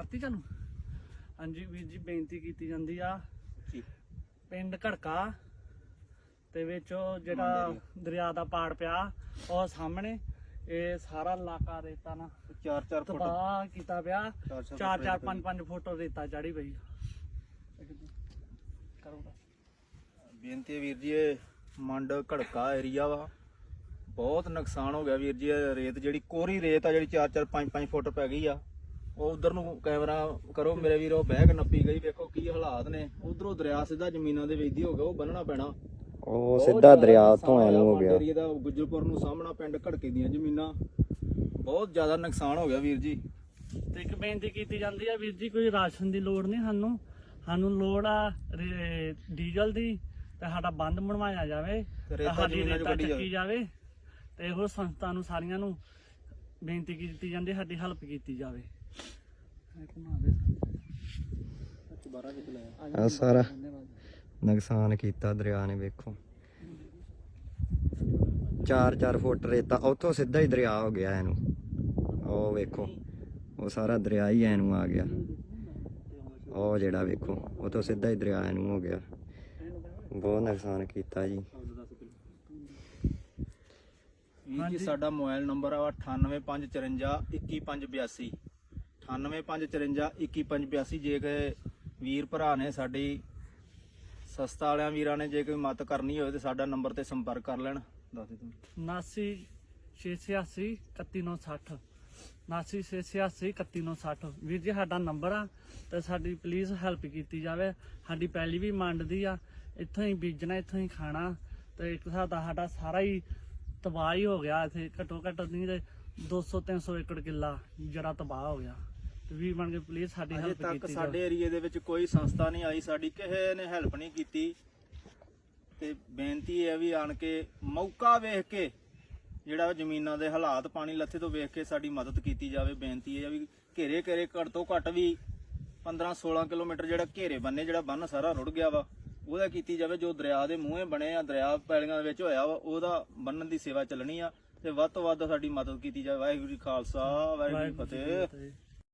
ਕਰਤੀ ਚਾਲੂ ਹਾਂਜੀ ਵੀਰ ਜੀ ਬੇਨਤੀ ਕੀਤੀ ਜਾਂਦੀ ਆ। ਜੀ। ਪਿੰਡ ਘੜਕਾ ਤੇ ਵਿੱਚ ਉਹ ਜਿਹੜਾ ਦਰਿਆ ਦਾ ਪਾੜ ਪਿਆ ਉਹ ਸਾਹਮਣੇ ਇਹ ਸਾਰਾ ਇਲਾਕਾ ਰੇਤਾ ਨਾਲ 4-4 ਫੁੱਟ। ਤਬਾਹ ਕੀਤਾ ਪਿਆ। ਚਾਰ ਚਾਰ 4 ਫੁੱਟ 4 ਰੇਤ 5 5 ਫੁੱਟ ਰੇਤਾ ਚੜੀ ਪਈ। ਕਰੂਗਾ ਬੇਨਤੀ ਹੈ ਵੀਰ ਜੀ ਇਹ ਮੰਡ ਘੜਕਾ ਏਰੀਆ ਵਾ। ਬਹੁਤ ਨੁਕਸਾਨ ਹੋ ਗਿਆ ਵੀਰ ਜੀ ਇਹ ਰੇਤ ਜਿਹੜੀ ਕੋਰੀ ਰੇਤ ਆ ਜਿਹੜੀ 4-4 5-5 ਫੁੱਟ ਪੈ ਗਈ ਆ। ਉਹ ਉਧਰ ਨੂੰ ਕੈਮਰਾ ਕਰੋ ਮੇਰੇ ਵੀਰ ਕੇ ਨੱਪੀ ਗਈ ਵੇਖੋ ਕੀ ਹਾਲਾਤ ਨੇ। ਉਧਰੋਂ ਦਰਿਆ ਸਿੱਧਾ ਜ਼ਮੀਨਾਂ ਦੇ ਵੇਚਦੀ ਹੋ ਗਿਆ ਉਹ ਬੰਨਣਾ ਪੈਣਾ। ਉਹ ਸਿੱਧਾ ਦਰਿਆ ਉੱਥੋਂ ਐਨੂੰ ਹੋ ਹੋਇਆ ਗਿਆ। ਏਰੀਏ ਦਾ ਗੁੱਜਰਪੁਰ ਨੂੰ ਸਾਹਮਣਾ ਪਿੰਡ ਘੜਕੇ ਡੀਆਂ ਜ਼ਮੀਨਾਂ। ਬਹੁਤ ਜ਼ਿਆਦਾ ਨੁਕਸਾਨ ਹੋ ਗਿਆ ਵੀਰ ਜੀ। ਤੇ ਇੱਕ ਬੇਨਤੀ ਕੀਤੀ ਜਾਂਦੀ ਆ ਵੀਰ ਜੀ ਕੋਈ ਰਾਸ਼ਨ ਦੀ ਲੋੜ ਨਹੀਂ ਸਾਨੂੰ। ਸਾਨੂੰ ਲੋੜ ਆ ਡੀਜ਼ਲ ਦੀ ਤੇ ਸਾਡਾ ਬੰਦ ਬਣਵਾਇਆ ਜਾਵੇ ਸਾਡੀ ਰੇਤਾ ਕੱਢੀ ਚੱਕੀ ਜਾਵੇ। ਤੇ ਇਹੋ ਸੰਸਥਾ ਨੂੰ ਸਾਰੀਆਂ ਨੂੰ ਬੇਨਤੀ ਕੀਤੀ ਜਾਂਦੀ ਸਾਡੀ ਹੈਲਪ ਕੀਤੀ ਜਾਵੇ। ਆ ਸਾਰਾ ਨੁਕਸਾਨ ਕੀਤਾ ਦਰਿਆ ਨੇ, ਵੇਖੋ। 4-4 ਫੁੱਟ ਰੇਤਾ, ਉੱਥੋਂ ਸਿੱਧਾ ਹੀ ਦਰਿਆ ਹੋ ਗਿਆ ਇਹਨੂੰ। ਉਹ ਵੇਖੋ, ਉਹ ਸਾਰਾ ਦਰਿਆ ਹੀ ਐਨੂੰ ਆ ਗਿਆ। ਉਹ ਜਿਹੜਾ ਵੇਖੋ ਉਹ ਤੋਂ ਸਿੱਧਾ ਹੀ ਦਰਿਆ ਇਹਨੂੰ ਹੋ ਗਿਆ। ਬਹੁਤ ਨੁਕਸਾਨ ਕੀਤਾ ਜੀ। ਜੀ ਸਾਡਾ ਮੋਬਾਈਲ ਨੰਬਰ ਆ 9854511582 9854511582 ਜੇ ਕਿ ਵੀਰ ਭਰਾ ਨੇ ਸਾਡੀ ਸਸਤਾ ਵਾਲਿਆਂ ਵੀਰਾਂ ਨੇ ਜੇ ਕੋਈ ਮਦਦ ਕਰਨੀ ਹੋਵੇ ਤੇ ਸਾਡਾ ਨੰਬਰ ਤੇ ਸੰਪਰਕ ਕਰ ਲੈਣ। ਦੱਸ ਦੇ ਤੂੰ। 79 686 3160 79 686 3160 ਵੀਰ ਜੀ, ਸਾਡਾ ਨੰਬਰ ਆ ਤੇ ਸਾਡੀ ਪਲੀਜ਼ ਹੈਲਪ ਕੀਤੀ ਜਾਵੇ। ਸਾਡੀ ਪਹਿਲੀ ਵੀ ਮੰਡਦੀ ਆ। ਇੱਥੋਂ ਹੀ ਬੀਜਣਾ, ਇੱਥੋਂ ਹੀ ਖਾਣਾ। ਤੇ ਇੱਕ ਹਿਸਾਬ ਦਾ ਸਾਡਾ ਸਾਰਾ ਹੀ ਤਬਾਹ ਹੀ ਹੋ ਗਿਆ ਇੱਥੇ। ਘੱਟੋ ਘੱਟ ਨਹੀਂ ਤੇ 200 300 ਏਕੜ ਕਿੱਲਾ ਜਿਹੜਾ ਤਬਾਹ ਹੋ ਗਿਆ। ਵੀਰ ਬਣ ਕੇ ਪਲੀਜ਼ ਸਾਡੀ ਅਜੇ ਹੈਲਪ ਤੱਕ ਕੀਤੀ ਸਾਡੇ ਜਾਵੇ ਏਰੀਏ ਦੇ ਵਿੱਚ ਕੋਈ ਸੰਸਥਾ ਨਹੀਂ ਆਈ ਸਾਡੀ ਕਿਸੇ ਨੇ ਹੈਲਪ ਨਹੀਂ ਕੀਤੀ। ਤੇ ਬੇਨਤੀ ਹੈ ਵੀ ਆਣ ਕੇ ਮੌਕਾ ਵੇਖ ਕੇ ਜਿਹੜਾ ਜ਼ਮੀਨਾਂ ਦੇ ਹਾਲਾਤ ਪਾਣੀ ਲੱਥੇ ਤੋਂ ਵੇਖ ਕੇ ਸਾਡੀ ਮਦਦ ਕੀਤੀ ਜਾਵੇ। ਬੇਨਤੀ ਹੈ ਵੀ ਘੇਰੇ ਘੇਰੇ ਘੱਟ ਤੋਂ ਘੱਟ ਵੀ 15 16 ਕਿਲੋਮੀਟਰ ਜਿਹੜਾ ਘੇਰੇ ਬੰਨੇ ਜਿਹੜਾ ਬੰਨ ਸਾਰਾ ਰੁੜ ਗਿਆ ਵਾ ਉਹਦਾ ਕੀਤੀ ਜਾਵੇ। ਜੋ ਦਰਿਆ ਦੇ ਮੂੰਹੇ ਬਣੇ ਆ ਦਰਿਆ ਪੈਲੀਆਂ ਦੇ ਵਿੱਚ ਹੋਇਆ ਵਾ ਉਹਦਾ ਬੰਨਣ ਦੀ ਸੇਵਾ ਚੱਲਣੀ ਆ ਤੇ ਵੱਧ ਤੋਂ ਵੱਧ ਸਾਡੀ ਮਦਦ ਕੀਤੀ ਜਾਵੇ। ਵਾਹਿਗੁਰੂ ਜੀ ਖਾਲਸਾ ਵਾਹਿਗੁਰੂ ਜੀ ਫਤਿਹ।